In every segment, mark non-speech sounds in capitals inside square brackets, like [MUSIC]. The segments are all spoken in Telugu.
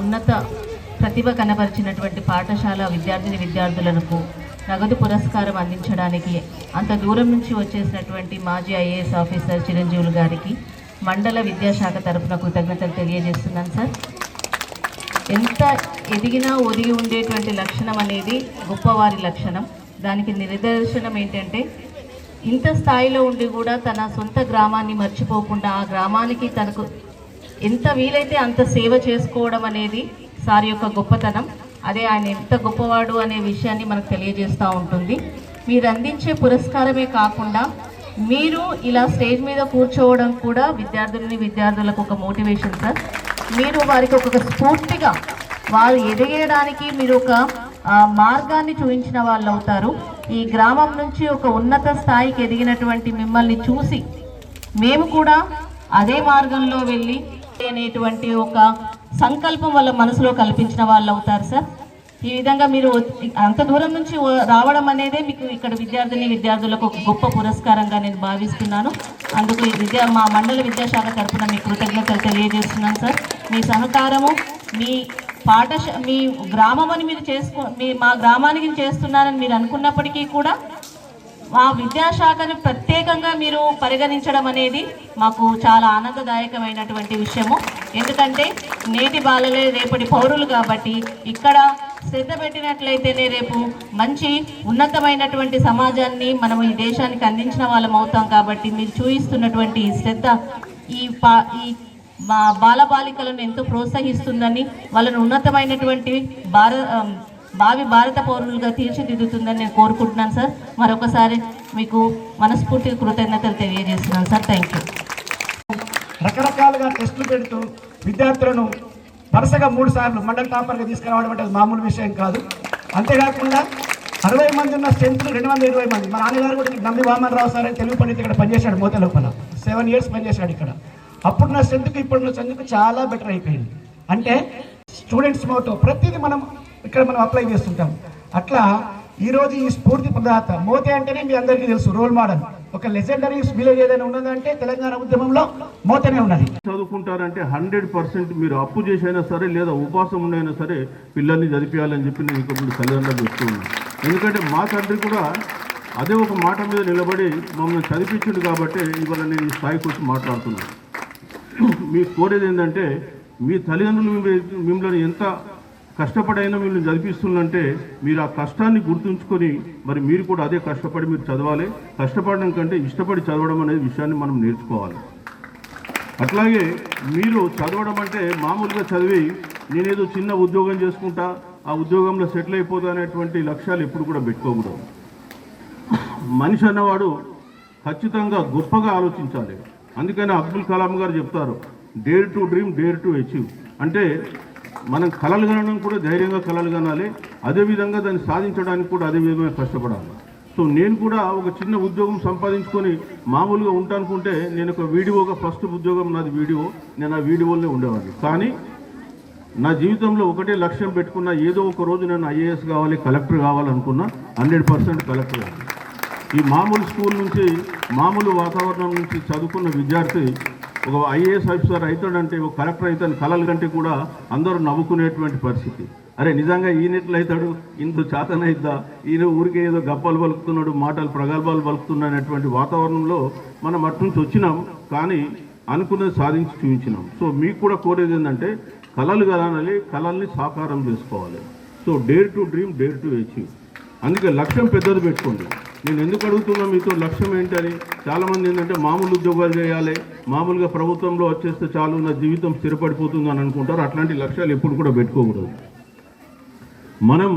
ఉన్నత ప్రతిభ కనబరిచినటువంటి పాఠశాల విద్యార్థిని విద్యార్థులకు నగదు పురస్కారం అందించడానికి అంత దూరం నుంచి వచ్చేసినటువంటి మాజీ ఐఏఎస్ ఆఫీసర్ చిరంజీవులు గారికి మండల విద్యాశాఖ తరఫున కృతజ్ఞతలు తెలియజేస్తున్నాను సార్. ఎంత ఎదిగినా ఒదిగి ఉండేటువంటి లక్షణం అనేది గొప్పవారి లక్షణం. దానికి నిదర్శనం ఏంటంటే ఇంత స్థాయిలో ఉండి కూడా తన సొంత గ్రామాన్ని మర్చిపోకుండా ఆ గ్రామానికి తనకు ఎంత వీలైతే అంత సేవ చేసుకోవడం అనేది సార్ యొక్క గొప్పతనం. అదే ఆయన ఎంత గొప్పవాడు అనే విషయాన్ని మనకు తెలియజేస్తూ ఉంటుంది. మీరు అందించే పురస్కారమే కాకుండా మీరు ఇలా స్టేజ్ మీద కూర్చోవడం కూడా విద్యార్థులని విద్యార్థులకు ఒక మోటివేషన్ సార్. మీరు వారికి ఒక స్ఫూర్తిగా వారు ఎదిగేయడానికి మీరు ఒక మార్గాన్ని చూపించిన వాళ్ళు అవుతారు. ఈ గ్రామం నుంచి ఒక ఉన్నత స్థాయికి ఎదిగినటువంటి మిమ్మల్ని చూసి మేము కూడా అదే మార్గంలో వెళ్ళి అనేటువంటి ఒక సంకల్పం వాళ్ళ మనసులో కల్పించిన వాళ్ళు అవుతారు సార్. ఈ విధంగా మీరు అంత దూరం నుంచి రావడం అనేదే మీకు ఇక్కడ విద్యార్థిని విద్యార్థులకు ఒక గొప్ప పురస్కారంగా నేను భావిస్తున్నాను. అందుకు ఈ విద్యా మా మండల విద్యాశాఖ తరఫున మీ కృతజ్ఞతలు తెలియజేస్తున్నాను సార్. మీ సహకారము మీ పాఠశా మీ గ్రామం అని మీరు చేసుకో మీ మా గ్రామానికి చేస్తున్నారని మీరు అనుకున్నప్పటికీ కూడా మా విద్యాశాఖను ప్రత్యేకంగా మీరు పరిగణించడం అనేది మాకు చాలా ఆనందదాయకమైనటువంటి విషయము. ఎందుకంటే నేటి బాలలే రేపటి పౌరులు కాబట్టి ఇక్కడ శ్రద్ధ పెట్టినట్లయితేనే రేపు మంచి ఉన్నతమైనటువంటి సమాజాన్ని మనం ఈ దేశానికి అందించిన వాళ్ళం అవుతాం కాబట్టి మీరు చూపిస్తున్నటువంటి ఈ శ్రద్ధ ఈ పా ఈ మా బాలబాలికలను ఎంతో ప్రోత్సహిస్తుందని వాళ్ళను ఉన్నతమైనటువంటి భారత భావి భారత పౌరులుగా తీర్చిదిద్దుతుందని నేను కోరుకుంటున్నాను సార్. మరొకసారి మీకు మనస్ఫూర్తి కృతజ్ఞతలు తెలియజేస్తున్నాను సార్. థ్యాంక్ యూ రకరకాలుగా టెస్టులు పెడుతూ విద్యార్థులను వరుసగా మూడు సార్లు మండల టాపర్గా తీసుకురావడం అంటే మామూలు విషయం కాదు. అంతేకాకుండా అరవై మంది ఉన్న స్ట్రెంత్ రెండు వందల ఇరవై మంది. మా నాన్నగారు కూడా నమ్మి వామన్ రావు సార్ అని తెలుగు పండిత్ ఇక్కడ పనిచేశాడు మోతే లోపల. సెవెన్ ఇయర్స్ పనిచేశాడు ఇక్కడ. అప్పుడున్న స్ట్రెంత్కి ఇప్పుడున్న స్ట్రెంత్కి చాలా బెటర్ అయిపోయింది. అంటే స్టూడెంట్స్ మోటో ప్రతిదీ మనం ఇక్కడ మనం అప్లై చేస్తుంటాం. అట్లా ఈరోజు ఈ స్ఫూర్తి ప్రదాత మోతే అంటేనే మీ అందరికీ తెలుసు రోల్ మోడల్ ఒక లెజెండరీ విలేజ్ ఏదైనా ఉన్నదంటే తెలంగాణ ఉద్యమంలో మోతనే ఉన్నది. చదువుకుంటారంటే హండ్రెడ్ పర్సెంట్ మీరు అప్పు చేసైనా సరే లేదా ఉపాసం ఉండైనా సరే పిల్లల్ని చదివించాలని చెప్పి నేను ఇంకొకటి తల్లిదండ్రులు చెప్తున్నాను ఎందుకంటే మా తండ్రి కూడా అదే ఒక మాట మీద నిలబడి మమ్మల్ని చదివించుడు కాబట్టి ఇవాళ నేను ఈ స్థాయికి వచ్చి మాట్లాడుతున్నాను [CLEARS THROAT] మీ కోరేది ఏంటంటే మీ తల్లిదండ్రులు మిమ్మల్ని ఎంత కష్టపడైనా మిమ్మల్ని చదివిస్తుందంటే మీరు ఆ కష్టాన్ని గుర్తుంచుకొని మరి మీరు కూడా అదే కష్టపడి మీరు చదవాలి. కష్టపడడం కంటే ఇష్టపడి చదవడం అనే విషయాన్ని మనం నేర్చుకోవాలి. అట్లాగే మీరు చదవడం అంటే మామూలుగా చదివి నేనేదో చిన్న ఉద్యోగం చేసుకుంటా ఆ ఉద్యోగంలో సెటిల్ అయిపోతా అనేటువంటి లక్ష్యాలు ఎప్పుడు కూడా పెట్టుకోకూడదు. మనిషి అన్నవాడు ఖచ్చితంగా గొప్పగా ఆలోచించాలి. అందుకని అబ్దుల్ కలాం గారు చెప్తారు dare to dream dare to achieve అంటే మనం కలలు కనడం కూడా ధైర్యంగా కలలు కనాలి అదేవిధంగా దాన్ని సాధించడానికి కూడా అదే విధంగా కష్టపడాలి. సో నేను కూడా ఒక చిన్న ఉద్యోగం సంపాదించుకొని మామూలుగా ఉంటానుకుంటే నేను ఒక వీడియోగా ఫస్ట్ ఉద్యోగం నాది వీడియో. నేను ఆ వీడియోలోనే ఉండేవాడిని. కానీ నా జీవితంలో ఒకటే లక్ష్యం పెట్టుకున్న ఏదో ఒక రోజు నేను ఐఏఎస్ కావాలి కలెక్టర్ కావాలనుకున్నా హండ్రెడ్ పర్సెంట్ కలెక్టర్ కావాలి. ఈ మామూలు స్కూల్ నుంచి మామూలు వాతావరణం నుంచి చదువుకున్న విద్యార్థి ఒక ఐఏఎస్ ఆఫీసర్ అవుతాడంటే ఒక కలెక్టర్ అవుతాడు కలలు కంటే కూడా అందరూ నవ్వుకునేటువంటి పరిస్థితి. అరే నిజంగా ఈయనెట్లు అవుతాడు? ఇంత చేతనైద్దా ఈయన ఊరికే ఏదో గప్పాలు పలుకుతున్నాడు మాటలు ప్రగల్భాలు పలుకుతున్నాడు అనేటువంటి వాతావరణంలో మనం అట్నుంచి వచ్చినాం కానీ అనుకున్నది సాధించి చూపించినాం. సో మీకు కూడా కోరేది ఏంటంటే కళలు కలనాలి కళల్ని సాకారం చేసుకోవాలి. So dare to dream dare to achieve. అందుకే లక్ష్యం పెద్దది పెట్టుకోండి. నేను ఎందుకు అడుగుతున్నా మీతో లక్ష్యం ఏంటని? చాలామంది ఏంటంటే మామూలు ఉద్యోగాలు చేయాలి మామూలుగా ప్రభుత్వంలో వచ్చేస్తే చాలు నా జీవితం స్థిరపడిపోతుంది అని అనుకుంటారు. అట్లాంటి లక్ష్యాలు ఎప్పుడు కూడా పెట్టుకోకూడదు. మనం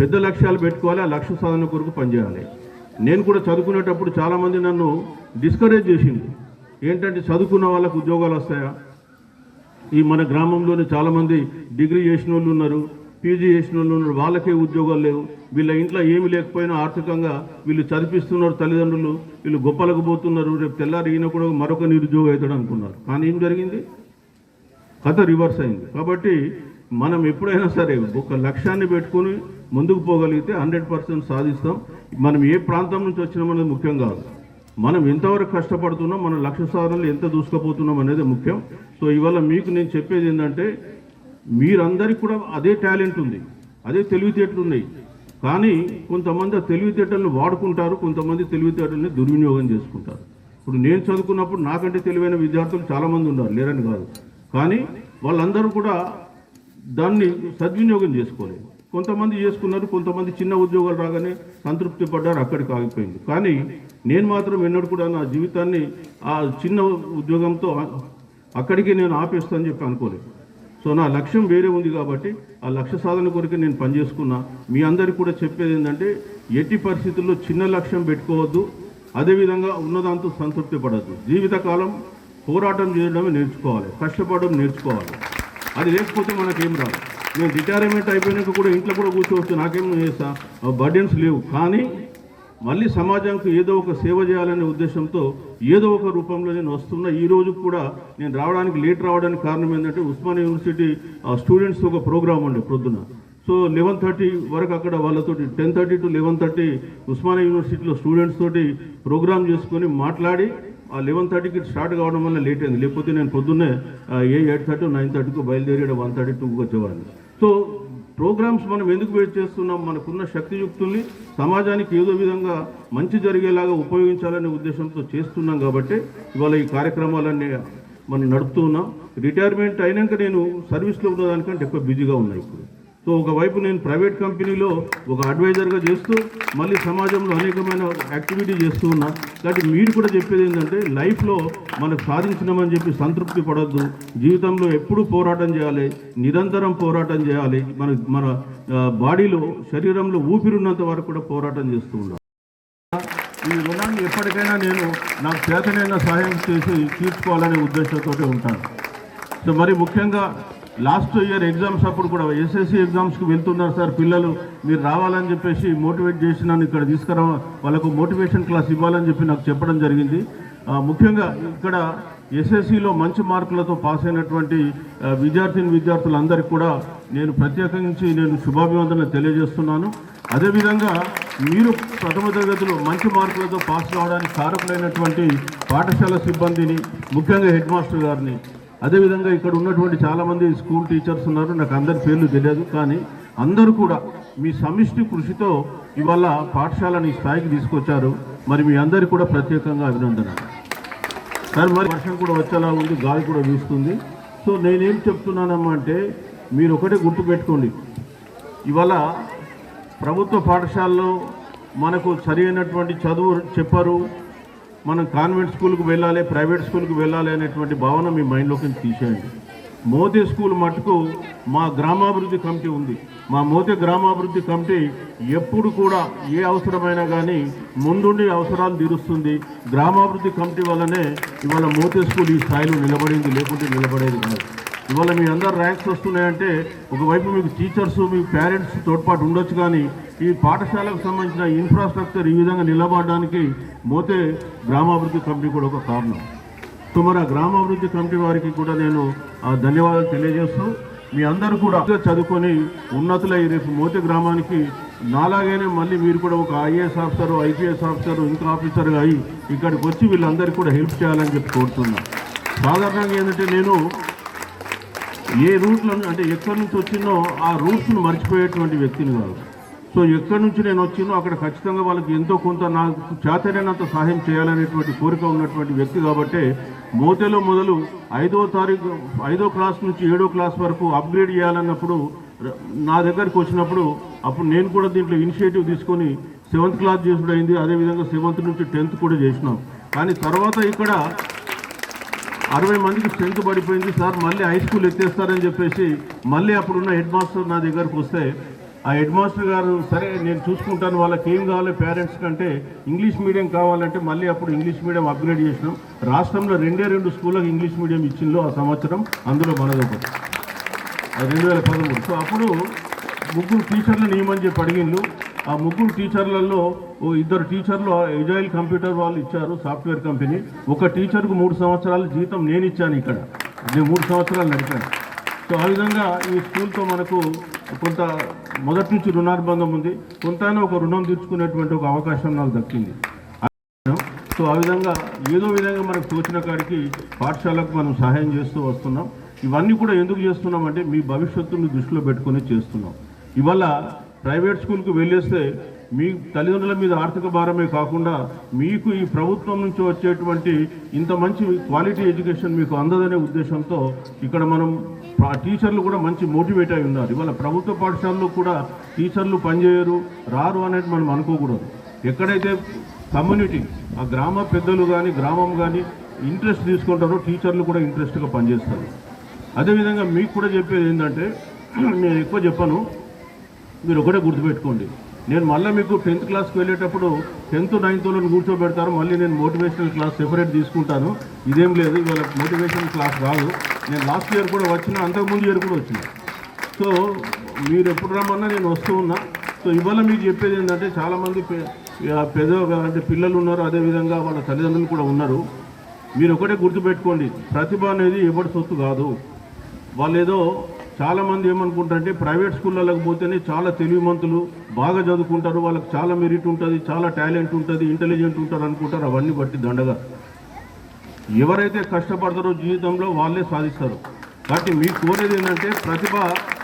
పెద్ద లక్ష్యాలు పెట్టుకోవాలి ఆ లక్ష్య సాధన కొరకు పనిచేయాలి. నేను కూడా చదువుకునేటప్పుడు చాలామంది నన్ను డిస్కరేజ్ చేసింది ఏంటంటే చదువుకున్న వాళ్ళకు ఉద్యోగాలు వస్తాయా? ఈ మన గ్రామంలోనే చాలామంది డిగ్రీ చేసిన వాళ్ళు ఉన్నారు. పీజీ చేసిన వాళ్ళు వాళ్ళకే ఉద్యోగాలు లేవు. వీళ్ళ ఇంట్లో ఏమి లేకపోయినా ఆర్థికంగా వీళ్ళు చదివిస్తున్నారు తల్లిదండ్రులు. వీళ్ళు గొప్పలకు పోతున్నారు. రేపు తెల్లారి ఈయన కూడా మరొక నిరుద్యోగం అవుతాడు అనుకున్నారు. కానీ ఏం జరిగింది? కథ రివర్స్ అయింది. కాబట్టి మనం ఎప్పుడైనా సరే ఒక లక్ష్యాన్ని పెట్టుకొని ముందుకు పోగలిగితే హండ్రెడ్ పర్సెంట్ సాధిస్తాం. మనం ఏ ప్రాంతం నుంచి వచ్చినామనేది ముఖ్యం కాదు. మనం ఎంతవరకు కష్టపడుతున్నాం మన లక్ష్య సాధనలు ఎంత దూసుకుపోతున్నాం అనేది ముఖ్యం. సో ఇవాళ మీకు నేను చెప్పేది ఏంటంటే మీరందరికీ కూడా అదే టాలెంట్ ఉంది అదే తెలివితేటలు ఉన్నాయి. కానీ కొంతమంది ఆ తెలివితేటలను వాడుకుంటారు కొంతమంది తెలివితేటల్ని దుర్వినియోగం చేసుకుంటారు. ఇప్పుడు నేను చదువుకున్నప్పుడు నాకంటే తెలివైన విద్యార్థులు చాలామంది ఉన్నారు లేరని కాదు. కానీ వాళ్ళందరూ కూడా దాన్ని సద్వినియోగం చేసుకోలేదు. కొంతమంది చేసుకున్నారు కొంతమంది చిన్న ఉద్యోగాలు రాగానే సంతృప్తి పడ్డారు అక్కడికి ఆగిపోయింది. కానీ నేను మాత్రం ఎన్నడూ కూడా నా జీవితాన్ని ఆ చిన్న ఉద్యోగంతో అక్కడికి నేను ఆపేస్తానని చెప్పి అనుకోలేదు. సో నా లక్ష్యం వేరే ఉంది కాబట్టి ఆ లక్ష్య సాధన కొరకు నేను పనిచేసుకున్నా. మీ అందరికి కూడా చెప్పేది ఏంటంటే ఎట్టి పరిస్థితుల్లో చిన్న లక్ష్యం పెట్టుకోవద్దు అదేవిధంగా ఉన్నదాంతో సంతృప్తి పడద్దు జీవితకాలం పోరాటం చేయడమే నేర్చుకోవాలి కష్టపడడం నేర్చుకోవాలి. అది లేకపోతే మనకేం రాదు. నేను రిటైర్మెంట్ అయిపోయినాక కూడా ఇంట్లో కూడా కూర్చోవచ్చు నాకేం బర్డెన్స్ లేవు. కానీ మళ్ళీ సమాజానికి ఏదో ఒక సేవ చేయాలనే ఉద్దేశంతో ఏదో ఒక రూపంలో నేను వస్తున్న. ఈ రోజు కూడా నేను రావడానికి లేట్ రావడానికి కారణం ఏంటంటే ఉస్మానియా యూనివర్సిటీ స్టూడెంట్స్ ఒక ప్రోగ్రామ్ ఉండే ప్రొద్దున. సో లెవెన్ థర్టీ వరకు అక్కడ వాళ్ళతోటి ten thirty to eleven thirty Osmania యూనివర్సిటీలో స్టూడెంట్స్ తోటి ప్రోగ్రామ్ చేసుకొని మాట్లాడి ఆ లెవెన్ థర్టీకి స్టార్ట్ కావడం వల్ల లేట్ అయింది. లేకపోతే నేను పొద్దున్నే ఏ ఎయిట్ థర్టీ నైన్ థర్టీకి బయలుదేరి వన్ థర్టీ టూకి వచ్చేవాడిని. సో ప్రోగ్రామ్స్ మనం ఎందుకు వెయిట్ చేస్తున్నాం? మనకున్న శక్తియుక్తుల్ని సమాజానికి ఏదో విధంగా మంచి జరిగేలాగా ఉపయోగించాలనే ఉద్దేశంతో చేస్తున్నాం కాబట్టి ఇవాళ ఈ కార్యక్రమాలన్నీ మనం నడుపుతూ ఉన్నాం. రిటైర్మెంట్ అయినాక నేను సర్వీస్లో ఉన్నదానికంటే ఎక్కువ బిజీగా ఉన్నాయి ఇప్పుడు. సో ఒకవైపు నేను ప్రైవేట్ కంపెనీలో ఒక అడ్వైజర్గా చేస్తూ మళ్ళీ సమాజంలో అనేకమైన యాక్టివిటీ చేస్తూ ఉన్నా. కాబట్టి మీరు కూడా చెప్పేది ఏంటంటే లైఫ్లో మనకు సాధించినామని చెప్పి సంతృప్తి పడద్దు. జీవితంలో ఎప్పుడూ పోరాటం చేయాలి నిరంతరం పోరాటం చేయాలి. మన మన బాడీలో శరీరంలో ఊపిరిన్నంత వరకు కూడా పోరాటం చేస్తూ ఉండాలి. ఈ రుణాన్ని ఎప్పటికైనా నేను నాకు చేతనైన సహాయం చేసి తీర్చుకోవాలనే ఉద్దేశంతో ఉంటాను. సో మరి ముఖ్యంగా లాస్ట్ ఇయర్ ఎగ్జామ్స్ అప్పుడు కూడా ఎస్ఎస్సి ఎగ్జామ్స్కి వెళ్తున్నారు సార్. పిల్లలు మీరు రావాలని చెప్పేసి మోటివేట్ చేసి నన్ను ఇక్కడ తీసుకురా వాళ్ళకు మోటివేషన్ క్లాస్ ఇవ్వాలని చెప్పి నాకు చెప్పడం జరిగింది. ముఖ్యంగా ఇక్కడ ఎస్ఎస్సిలో మంచి మార్కులతో పాస్ అయినటువంటి విద్యార్థిని విద్యార్థులందరికీ కూడా నేను ప్రత్యేకించి నేను శుభాభివందనలు తెలియజేస్తున్నాను. అదేవిధంగా మీరు ప్రథమ తరగతిలో మంచి మార్కులతో పాస్ కావడానికి కారకులైనటువంటి పాఠశాల సిబ్బందిని ముఖ్యంగా హెడ్ మాస్టర్ గారిని అదేవిధంగా ఇక్కడ ఉన్నటువంటి చాలామంది స్కూల్ టీచర్స్ ఉన్నారు. నాకు అందరి పేర్లు తెలియదు కానీ అందరూ కూడా మీ సమిష్టి కృషితో ఇవాళ పాఠశాలని ఈ స్థాయికి తీసుకొచ్చారు. మరి మీ అందరికీ కూడా ప్రత్యేకంగా అభినందన సార్ మరి వర్షం కూడా వచ్చేలా ఉంది గాలి కూడా వీస్తుంది. సో నేనేం చెప్తున్నానమ్మా అంటే మీరు ఒకటే గుర్తుపెట్టుకోండి ఇవాళ ప్రభుత్వ పాఠశాలలో మనకు సరి అయినటువంటి చదువు చెప్పరు. మనం కాన్వెంట్ స్కూల్కి వెళ్ళాలి ప్రైవేట్ స్కూల్కి వెళ్ళాలి అనేటువంటి భావన మీ మైండ్లోకి తీసేయండి? మోదీ స్కూల్ మటుకు మా గ్రామాభివృద్ధి కమిటీ ఉంది. మా మోదీ గ్రామాభివృద్ధి కమిటీ ఎప్పుడు కూడా ఏ అవసరమైనా కానీ ముందుండి అవసరాలు తీరుస్తుంది. గ్రామాభివృద్ధి కమిటీ వల్లనే ఇవాళ మోదీ స్కూల్ ఈ స్థాయిలో నిలబడింది లేకుంటే నిలబడేది కాదు. ఇవాళ మీ అందరు ర్యాంక్స్ వస్తున్నాయంటే ఒకవైపు మీకు టీచర్స్ మీ పేరెంట్స్ తోడ్పాటు ఉండొచ్చు కానీ ఈ పాఠశాలకు సంబంధించిన ఇన్ఫ్రాస్ట్రక్చర్ ఈ విధంగా నిలబడడానికి మోతే గ్రామాభివృద్ధి కమిటీ కూడా ఒక కారణం. సో మరి ఆ గ్రామాభివృద్ధి కమిటీ వారికి కూడా నేను ఆ, ధన్యవాదాలు తెలియజేస్తూ మీ అందరూ కూడా చదువుకొని ఉన్నతులై రేపు మోతే గ్రామానికి నాలాగైనా మళ్ళీ మీరు కూడా ఒక ఐఏఎస్ ఆఫీసర్ ఐపీఎస్ ఆఫీసర్ ఇంకా ఆఫీసర్గా అయ్యి ఇక్కడికి వచ్చి వీళ్ళందరికీ కూడా హెల్ప్ చేయాలని చెప్పి కోరుతున్నా. సాధారణంగా ఏంటంటే నేను ఏ రూట్లో అంటే ఎక్కడి నుంచి వచ్చిందో ఆ రూట్స్ను మర్చిపోయేటువంటి వ్యక్తిని కాదు. సో ఎక్కడి నుంచి నేను వచ్చినో అక్కడ ఖచ్చితంగా వాళ్ళకి ఎంతో కొంత నాకు చేతనైనంత సహాయం చేయాలనేటువంటి కోరిక ఉన్నటువంటి వ్యక్తి కాబట్టి మోతేలో మొదలు ఐదో తారీఖు ఐదో క్లాస్ నుంచి ఏడో క్లాస్ వరకు అప్గ్రేడ్ చేయాలన్నప్పుడు నా దగ్గరికి వచ్చినప్పుడు అప్పుడు నేను కూడా దీంట్లో ఇనిషియేటివ్ తీసుకొని సెవెంత్ క్లాస్ చేసుడు అయింది. అదేవిధంగా సెవెంత్ నుంచి టెన్త్ కూడా చేసినాం. కానీ తర్వాత ఇక్కడ అరవై మందికి స్ట్రెంత్ పడిపోయింది. సార్ మళ్ళీ హై స్కూల్ ఎత్తేస్తారని చెప్పేసి మళ్ళీ అప్పుడున్న హెడ్ మాస్టర్ నా దగ్గరకు వస్తే ఆ హెడ్ మాస్టర్ గారు సరే నేను చూసుకుంటాను వాళ్ళకి ఏం కావాలి పేరెంట్స్ కంటే ఇంగ్లీష్ మీడియం కావాలంటే మళ్ళీ అప్పుడు ఇంగ్లీష్ మీడియం అప్గ్రేడ్ చేసినాం. రాష్ట్రంలో రెండే రెండు స్కూళ్ళకి ఇంగ్లీష్ మీడియం ఇచ్చిందో ఆ సంవత్సరం అందులో మనది ఒకటి. రెండు వేల పదమూడు. సో అప్పుడు ముగ్గురు టీచర్లు నియమని చెప్పి అడిగిండ్రు. ఆ ముగ్గురు టీచర్లలో ఓ ఇద్దరు టీచర్లు ఎజైల్ కంప్యూటర్ వాళ్ళు ఇచ్చారు సాఫ్ట్వేర్ కంపెనీ. ఒక టీచర్కు మూడు సంవత్సరాల జీతం నేను ఇచ్చాను ఇక్కడ. నేను మూడు సంవత్సరాలు నడిపాను. సో ఆ విధంగా ఈ స్కూల్తో మనకు కొంత మొదటి నుంచి రుణానుబంధం ఉంది. కొంతైనా ఒక రుణం తీర్చుకునేటువంటి ఒక అవకాశం నాకు దక్కింది. సో ఆ విధంగా ఏదో విధంగా మనకు తోచిన కాడికి పాఠశాలకు మనం సహాయం చేస్తూ వస్తున్నాం. ఇవన్నీ కూడా ఎందుకు చేస్తున్నామంటే మీ భవిష్యత్తుని దృష్టిలో పెట్టుకొని చేస్తున్నాం. ఇవాళ ప్రైవేట్ స్కూల్కి వెళ్ళేస్తే మీ తల్లిదండ్రుల మీద ఆర్థిక భారమే కాకుండా మీకు ఈ ప్రభుత్వం నుంచి వచ్చేటువంటి ఇంత మంచి క్వాలిటీ ఎడ్యుకేషన్ మీకు అందదనే ఉద్దేశంతో ఇక్కడ మనం టీచర్లు కూడా మంచి మోటివేట్ అయి ఉన్నారు. ఇవాళ ప్రభుత్వ పాఠశాలలో కూడా టీచర్లు పనిచేయరు రారు అనేది మనం అనుకోకూడదు. ఎక్కడైతే కమ్యూనిటీ ఆ గ్రామ పెద్దలు కానీ గ్రామం కానీ ఇంట్రెస్ట్ తీసుకుంటారో టీచర్లు కూడా ఇంట్రెస్ట్గా పనిచేస్తారు. అదేవిధంగా మీకు కూడా చెప్పేది ఏంటంటే నేను ఎక్కువ చెప్పను మీరు ఒకటే గుర్తుపెట్టుకోండి. నేను మళ్ళీ మీకు టెన్త్ క్లాస్కి వెళ్ళేటప్పుడు టెన్త్ నైన్త్లో కూర్చోబెడతారు. మళ్ళీ నేను మోటివేషనల్ క్లాస్ సెపరేట్ తీసుకుంటాను. ఇదేం లేదు ఇవాళ మోటివేషనల్ క్లాస్ రాదు నేను లాస్ట్ ఇయర్ కూడా వచ్చిన అంతకుముందు ఇయర్ కూడా వచ్చిన. సో మీరు ఎప్పుడు రమ్మన్నా నేను వస్తూ ఉన్నా. సో ఇవాళ మీకు చెప్పేది ఏంటంటే చాలామంది పెద్ద అంటే పిల్లలు ఉన్నారు అదేవిధంగా వాళ్ళ తల్లిదండ్రులు కూడా ఉన్నారు. మీరు ఒకటే గుర్తుపెట్టుకోండి ప్రతిభ అనేది ఎవరి సొత్తు కాదు. వాళ్ళు ఏదో చాలామంది ఏమనుకుంటారంటే ప్రైవేట్ స్కూళ్ళలోకి పోతేనే చాలా తెలివిమంతులు బాగా చదువుకుంటారు వాళ్ళకి చాలా మెరిట్ ఉంటుంది చాలా టాలెంట్ ఉంటుంది ఇంటెలిజెంట్ ఉంటారు అనుకుంటారు అవన్నీ బట్టి దండగా. ఎవరైతే కష్టపడతారో జీవితంలో వాళ్ళే సాధిస్తారు. కాబట్టి మీకు కోరేది ఏంటంటే ప్రతిభ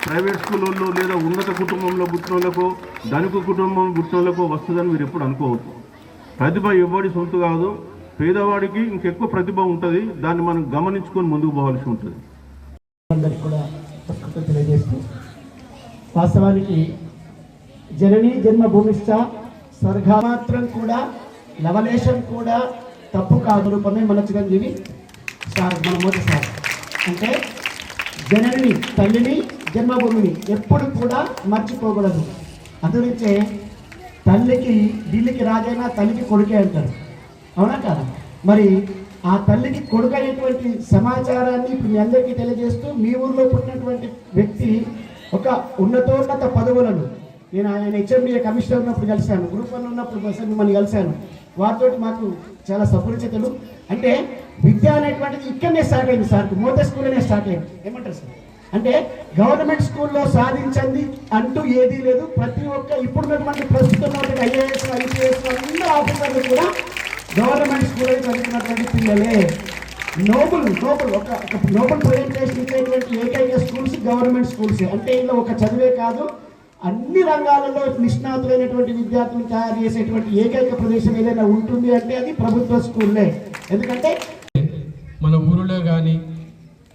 ప్రైవేట్ స్కూళ్ళల్లో లేదా ఉన్నత కుటుంబంలో పుట్టిన ధనిక కుటుంబం పుట్టిన వస్తుందని మీరు ఎప్పుడు అనుకోవద్దు. ప్రతిభ ఎవరి సొంత కాదు పేదవాడికి ఇంకెక్కువ ప్రతిభ ఉంటుంది దాన్ని మనం గమనించుకొని ముందుకు పోవాల్సి ఉంటుంది. కూడా పుస్తకం తెలియజేస్తూ వాస్తవానికి జననీ జన్మభూమిష్ట స్వర్గ మాత్రం కూడా లవలేశం కూడా తప్పు కాదు రూపమే మన చిరంజీవి సార్ మన మోదీ సార్. అంటే జనని తల్లిని జన్మభూమిని ఎప్పుడు కూడా మర్చిపోకూడదు. అందునుంచే తల్లికి ఢిల్లీకి రాజైనా తల్లికి కొడుకే అంటారు. అవునా కాదా? మరి ఆ తల్లికి కొడుకైనటువంటి సమాచారాన్ని ఇప్పుడు మీ అందరికీ తెలియజేస్తూ మీ ఊర్లో పుట్టినటువంటి వ్యక్తి ఒక ఉన్నతోన్నత పదవులను నేను ఆయన హెచ్ఎండిఏ కమిషనర్ ఉన్నప్పుడు కలిశాను గ్రూప్ వన్ ఉన్నప్పుడు మిమ్మల్ని కలిశాను. వారితో మాకు చాలా సపరిచితులు. అంటే విద్య అనేటువంటిది ఇక్కడనే స్టార్ట్ అయింది సార్ మోత స్కూల్లోనే స్టార్ట్ అయింది. ఏమంటారు సార్? అంటే గవర్నమెంట్ స్కూల్లో సాధించింది అంటూ ఏదీ లేదు. ప్రతి ఒక్క ఇప్పుడున్నటువంటి ప్రస్తుతం ఐఏఎస్ ఐపీఎస్ అందరూ ఆఫీసర్లు కూడా గవర్నమెంట్ స్కూల్లో చదువుతున్నటువంటి పిల్లలే నోబుల్ నోబుల్ ఒక ఒక నోబుల్ ప్రజెంటేషన్ ఇచ్చేటువంటి ఏకైక స్కూల్స్ గవర్నమెంట్ స్కూల్స్. అంటే ఇందులో ఒక చదివే కాదు అన్ని రంగాలలో నిష్ణాతులైనటువంటి విద్యార్థులు తయారు చేసేటువంటి ఏకైక ప్రదేశం ఏదైనా ఉంటుంది అంటే అది ప్రభుత్వ స్కూల్లే. ఎందుకంటే మన ఊరిలో కానీ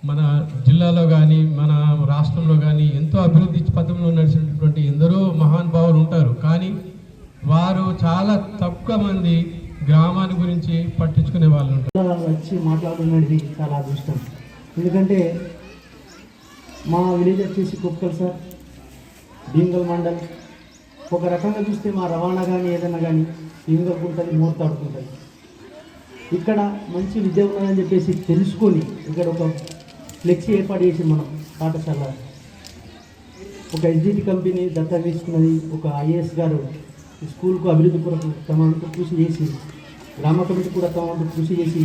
మన జిల్లాలో కానీ మన రాష్ట్రంలో కానీ ఎంతో అభివృద్ధి పథంలో నడిచినటువంటి ఎందరో మహానుభావులు ఉంటారు. కానీ వారు చాలా తక్కువ మంది గ్రామాన్ని గురించి పట్టించుకునే వాళ్ళు ఉంటారు. వచ్చి మాట్లాడుతున్నది చాలా అదృష్టం. ఎందుకంటే మా విలేజ్ వచ్చేసి కుక్కల్ సార్ భీంగల్ మండల్. ఒక రకంగా చూస్తే మా రవాణా కానీ ఏదైనా కానీ భీంగల్కి మూర్తాడుకుంటుంది ఇక్కడ మంచి విద్య ఉన్నదని చెప్పేసి తెలుసుకొని ఇక్కడ ఒక ఫ్లెక్సీ ఏర్పాటు చేసి మనం పాఠశాల ఒక ఎస్జిటి కంపెనీ దత్తా తీసుకున్నది ఒక ఐఏఎస్ గారు స్కూల్కు అభివృద్ధి కొరకు తమ వంతు కృషి చేసి గ్రామ కమిటీ కూడా తమ కృషి చేసి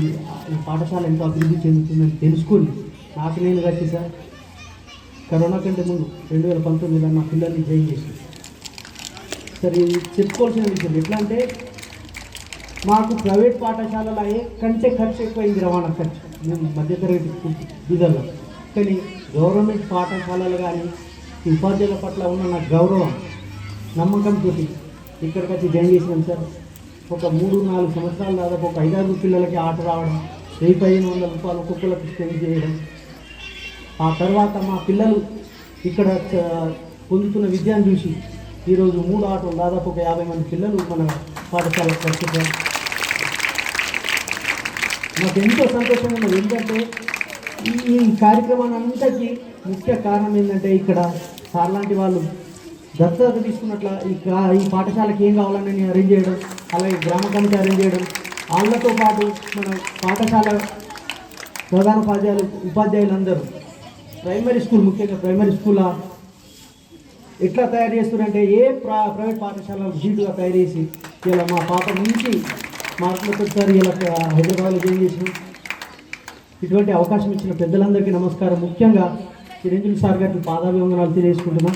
ఈ పాఠశాల ఎంతో అభివృద్ధి చెందుతుందని తెలుసుకొని నాకు నేను కలిసి సార్ కరోనా కంటే ముందు రెండు వేల పంతొమ్మిదిలో నా పిల్లల్ని జాయిన్ చేసి. సరే చెప్పుకోవాల్సిన విషయం ఎట్లా అంటే మాకు ప్రైవేట్ పాఠశాలలో అయ్యే కంటే ఖర్చు ఎక్కువైంది రవాణా ఖర్చు. మేము మధ్యతరగతి విధంగా. కానీ గవర్నమెంట్ పాఠశాలలు కానీ ఉపాధ్యాయుల పట్ల ఉన్న నా గౌరవం నమ్మకంతో ఇక్కడికి వచ్చి జాయిన్ చేసినాం సార్. ఒక మూడు నాలుగు సంవత్సరాల దాదాపు ఒక ఐదారు పిల్లలకి ఆట రావడం వెయ్యి పదిహేను వందల రూపాయలు ఒక్కొక్కరికి స్పెండ్ చేయడం. ఆ తర్వాత మా పిల్లలు ఇక్కడ పొందుతున్న విద్యను చూసి ఈరోజు మూడు ఆటలు దాదాపు ఒక యాభై మంది పిల్లలు మన పాఠశాలకు వచ్చారు మాకు ఎంతో సంతోషంగా ఉన్నది ఎందుకంటే ఈ ఈ ముఖ్య కారణం ఏంటంటే ఇక్కడ సార్ లాంటి వాళ్ళు దత్తత తీసుకున్నట్ల ఈ ఈ పాఠశాలకి ఏం కావాలని నేను అరేంజ్ చేయడం. అలాగే గ్రామ కమిటీ అరేంజ్ చేయడం వాళ్ళతో పాటు మన పాఠశాల ప్రధాన ఉపాధ్యాయులు ఉపాధ్యాయులందరూ ప్రైమరీ స్కూల్ ముఖ్యంగా ప్రైమరీ స్కూల్ ఎట్లా తయారు చేస్తున్నారంటే ఏ ప్రా ప్రైవేట్ పాఠశాల జీటుగా తయారు చేసి ఇలా మా పాప నుంచి మార్కులతో సార్ ఇలా హైదరాబాద్లో జాయిన్ చేసినాం ఇటువంటి అవకాశం ఇచ్చిన పెద్దలందరికీ నమస్కారం. ముఖ్యంగా చిరంజీవి సార్ గారికి పాదాభివందనాలు తెలియజేసుకుంటున్నాం.